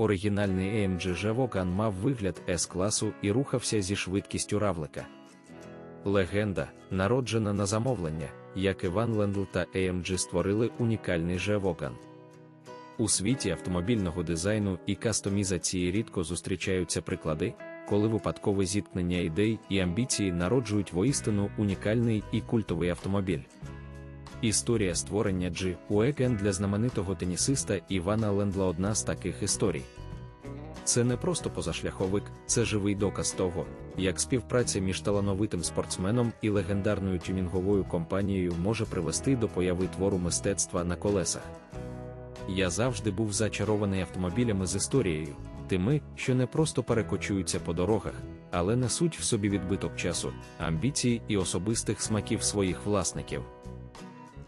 Оригінальний AMG Javocan мав вигляд С-класу і рухався зі швидкістю равлика. Легенда, народжена на замовлення, як Іван Лендл та AMG створили унікальний Javocan. У світі автомобільного дизайну і кастомізації рідко зустрічаються приклади, коли випадкове зіткнення ідей і амбіції народжують воістину унікальний і культовий автомобіль. Історія створення G Wagon для знаменитого тенісиста Івана Лендла одна з таких історій. Це не просто позашляховик, це живий доказ того, як співпраця між талановитим спортсменом і легендарною тюнінговою компанією може привести до появи твору мистецтва на колесах. Я завжди був зачарований автомобілями з історією, тими, що не просто перекочуються по дорогах, але несуть в собі відбиток часу, амбіції і особистих смаків своїх власників.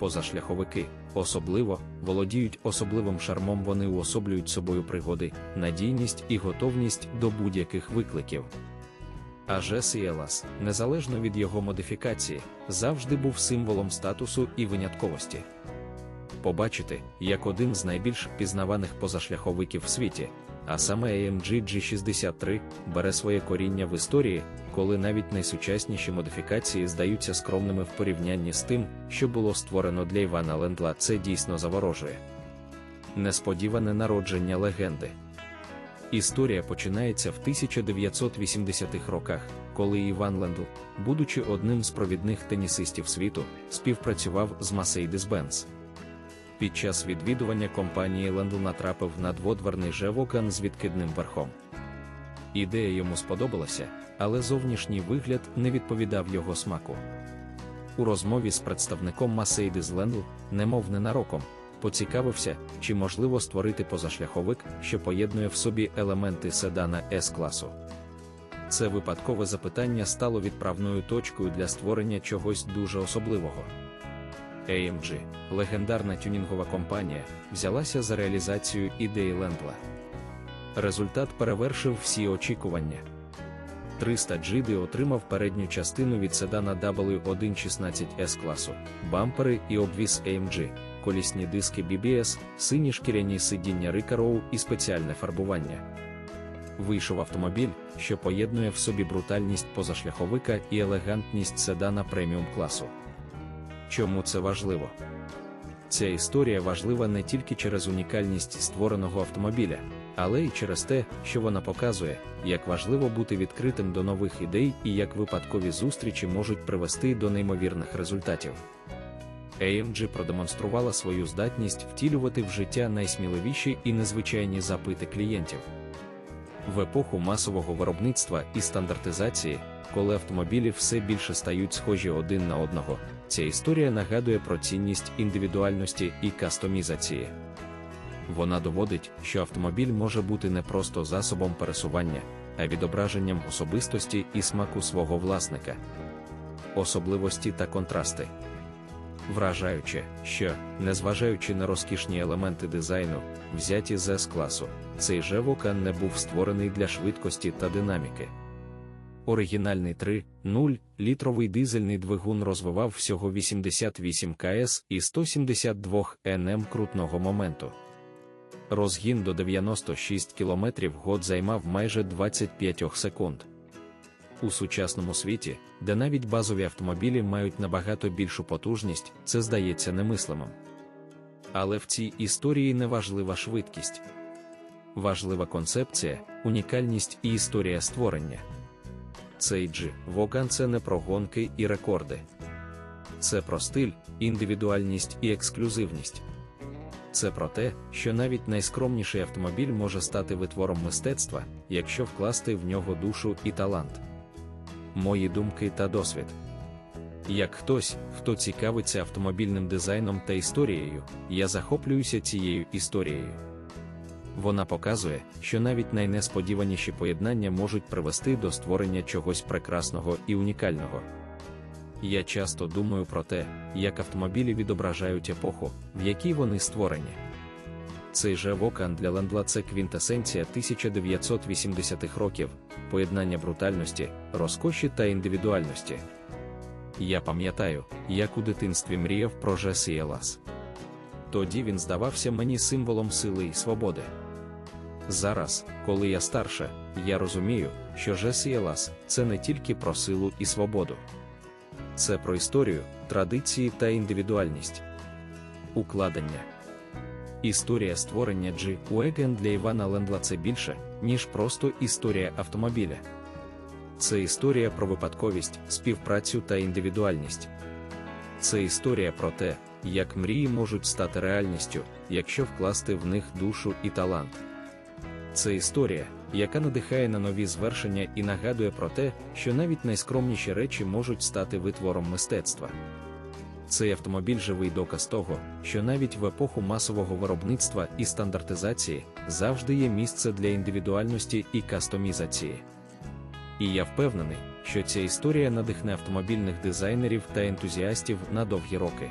Позашляховики, особливо, володіють особливим шармом, вони уособлюють собою пригоди, надійність і готовність до будь-яких викликів. А Елас, незалежно від його модифікації, завжди був символом статусу і винятковості. Побачити, як один з найбільш пізнаваних позашляховиків в світі, а саме AMG G63 бере своє коріння в історії, коли навіть найсучасніші модифікації здаються скромними в порівнянні з тим, що було створено для Івана Лендла, це дійсно заворожує. Несподіване народження легенди. Історія починається в 1980-х роках, коли Іван Лендл, будучи одним з провідних тенісистів світу, співпрацював з Mercedes-Benz. Під час відвідування компанії Лендл натрапив на дводверний Жевокан з відкидним верхом. Ідея йому сподобалася, але зовнішній вигляд не відповідав його смаку. У розмові з представником Mercedes Lendl, немов ненароком, поцікавився, чи можливо створити позашляховик, що поєднує в собі елементи седана С-класу. Це випадкове запитання стало відправною точкою для створення чогось дуже особливого. AMG, легендарна тюнінгова компанія, взялася за реалізацію ідеї Лендла. Результат перевершив всі очікування. 300 GD отримав передню частину від седана W116 s класу, бампери і обвіз AMG, колісні диски BBS, сині шкіряні сидіння Рикароу і спеціальне фарбування. Вийшов автомобіль, що поєднує в собі брутальність позашляховика і елегантність седана преміум класу. Чому це важливо? Ця історія важлива не тільки через унікальність створеного автомобіля, але й через те, що вона показує, як важливо бути відкритим до нових ідей і як випадкові зустрічі можуть привести до неймовірних результатів. AMG продемонструвала свою здатність втілювати в життя найсміливіші і незвичайні запити клієнтів. В епоху масового виробництва і стандартизації, коли автомобілі все більше стають схожі один на одного, ця історія нагадує про цінність індивідуальності і кастомізації. Вона доводить, що автомобіль може бути не просто засобом пересування, а відображенням особистості і смаку свого власника. Особливості та контрасти. Вражаюче, що, незважаючи на розкішні елементи дизайну, взяті з с класу, цей же вокан не був створений для швидкості та динаміки. Оригінальний 3.0 літровий дизельний двигун розвивав всього 88 КС і 172 НМ крутного моменту. Розгін до 96 км год займав майже 25 секунд. У сучасному світі, де навіть базові автомобілі мають набагато більшу потужність, це здається немислимим. Але в цій історії не важлива швидкість. Важлива концепція, унікальність і історія створення. G Воган це не про гонки і рекорди. Це про стиль, індивідуальність і ексклюзивність. Це про те, що навіть найскромніший автомобіль може стати витвором мистецтва, якщо вкласти в нього душу і талант. Мої думки та досвід. Як хтось, хто цікавиться автомобільним дизайном та історією, я захоплююся цією історією. Вона показує, що навіть найнесподіваніші поєднання можуть привести до створення чогось прекрасного і унікального. Я часто думаю про те, як автомобілі відображають епоху, в якій вони створені. Цей же вокан для Лендла це квінтесенція 1980-х років, поєднання брутальності, розкоші та індивідуальності. Я пам'ятаю, як у дитинстві мріяв про Жесіелас. Тоді він здавався мені символом сили і свободи. Зараз, коли я старше, я розумію, що GSLS – це не тільки про силу і свободу. Це про історію, традиції та індивідуальність. Укладення. Історія створення G-Wagon для Івана Лендла це більше, ніж просто історія автомобіля. Це історія про випадковість, співпрацю та індивідуальність. Це історія про те, як мрії можуть стати реальністю, якщо вкласти в них душу і талант. Це історія, яка надихає на нові звершення і нагадує про те, що навіть найскромніші речі можуть стати витвором мистецтва. Цей автомобіль живий доказ того, що навіть в епоху масового виробництва і стандартизації завжди є місце для індивідуальності і кастомізації. І я впевнений, що ця історія надихне автомобільних дизайнерів та ентузіастів на довгі роки.